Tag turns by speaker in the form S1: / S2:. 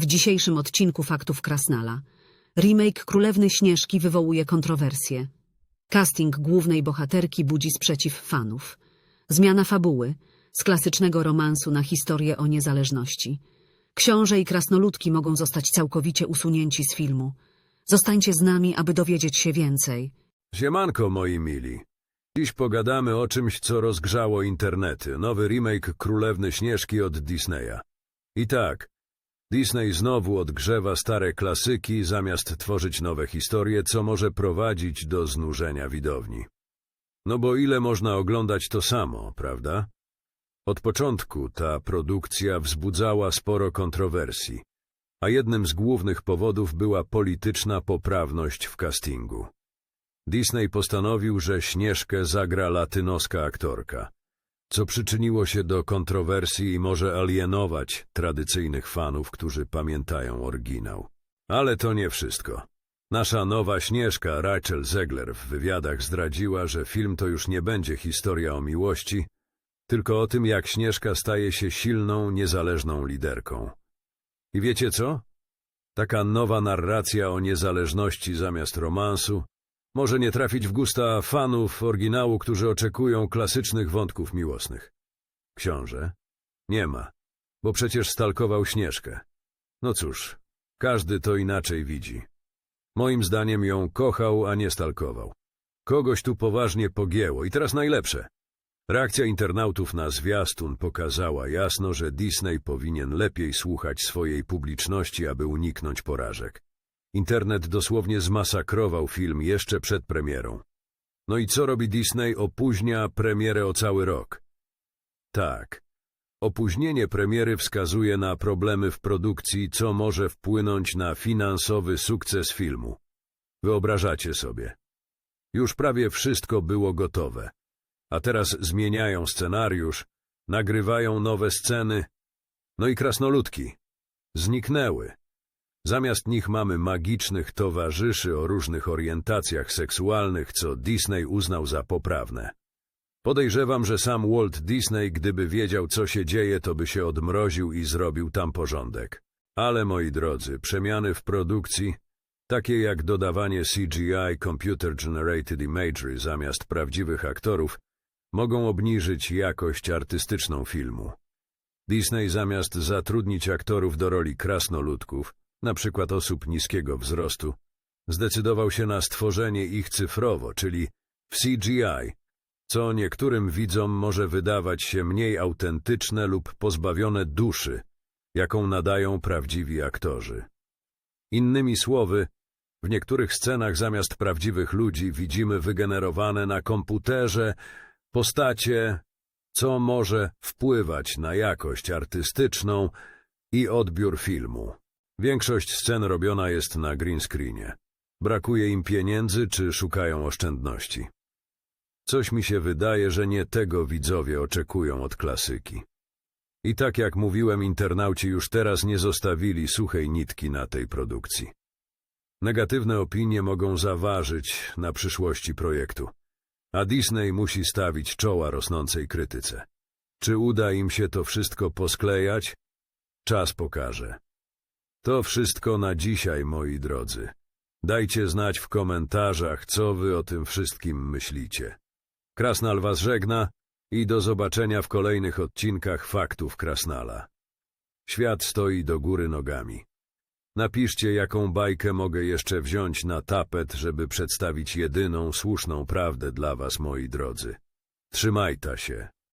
S1: W dzisiejszym odcinku Faktów Krasnala remake Królewny Śnieżki wywołuje kontrowersje. Casting głównej bohaterki budzi sprzeciw fanów. Zmiana fabuły z klasycznego romansu na historię o niezależności. Książę i krasnoludki mogą zostać całkowicie usunięci z filmu. Zostańcie z nami, aby dowiedzieć się więcej.
S2: Siemanko, moi mili. Dziś pogadamy o czymś, co rozgrzało internety. Nowy remake Królewny Śnieżki od Disneya. I tak, Disney znowu odgrzewa stare klasyki, zamiast tworzyć nowe historie, co może prowadzić do znużenia widowni. No bo ile można oglądać to samo, prawda? Od początku ta produkcja wzbudzała sporo kontrowersji, a jednym z głównych powodów była polityczna poprawność w castingu. Disney postanowił, że Śnieżkę zagra latynoska aktorka, co przyczyniło się do kontrowersji i może alienować tradycyjnych fanów, którzy pamiętają oryginał. Ale to nie wszystko. Nasza nowa Śnieżka, Rachel Zegler, w wywiadach zdradziła, że film to już nie będzie historia o miłości, tylko o tym, jak Śnieżka staje się silną, niezależną liderką. I wiecie co? Taka nowa narracja o niezależności zamiast romansu może nie trafić w gusta fanów oryginału, którzy oczekują klasycznych wątków miłosnych. Książę? Nie ma, bo przecież stalkował Śnieżkę. No cóż, każdy to inaczej widzi. Moim zdaniem ją kochał, a nie stalkował. Kogoś tu poważnie pogięło i teraz najlepsze. Reakcja internautów na zwiastun pokazała jasno, że Disney powinien lepiej słuchać swojej publiczności, aby uniknąć porażek. Internet dosłownie zmasakrował film jeszcze przed premierą. No i co robi Disney? Opóźnia premierę o cały rok. Tak. Opóźnienie premiery wskazuje na problemy w produkcji, co może wpłynąć na finansowy sukces filmu. Wyobrażacie sobie. Już prawie wszystko było gotowe. A teraz zmieniają scenariusz, nagrywają nowe sceny. No i krasnoludki. Zniknęły. Zamiast nich mamy magicznych towarzyszy o różnych orientacjach seksualnych, co Disney uznał za poprawne. Podejrzewam, że sam Walt Disney, gdyby wiedział, co się dzieje, to by się odmroził i zrobił tam porządek. Ale, moi drodzy, przemiany w produkcji, takie jak dodawanie CGI Computer Generated Imagery zamiast prawdziwych aktorów, mogą obniżyć jakość artystyczną filmu. Disney zamiast zatrudnić aktorów do roli krasnoludków, na przykład osób niskiego wzrostu, zdecydował się na stworzenie ich cyfrowo, czyli w CGI, co niektórym widzom może wydawać się mniej autentyczne lub pozbawione duszy, jaką nadają prawdziwi aktorzy. Innymi słowy, w niektórych scenach zamiast prawdziwych ludzi widzimy wygenerowane na komputerze postacie, co może wpływać na jakość artystyczną i odbiór filmu. Większość scen robiona jest na green screenie. Brakuje im pieniędzy czy szukają oszczędności. Coś mi się wydaje, że nie tego widzowie oczekują od klasyki. I tak jak mówiłem, internauci już teraz nie zostawili suchej nitki na tej produkcji. Negatywne opinie mogą zaważyć na przyszłości projektu, a Disney musi stawić czoła rosnącej krytyce. Czy uda im się to wszystko posklejać? Czas pokaże. To wszystko na dzisiaj, moi drodzy. Dajcie znać w komentarzach, co wy o tym wszystkim myślicie. Krasnal was żegna i do zobaczenia w kolejnych odcinkach Faktów Krasnala. Świat stoi do góry nogami. Napiszcie, jaką bajkę mogę jeszcze wziąć na tapet, żeby przedstawić jedyną słuszną prawdę dla was, moi drodzy. Trzymajta się.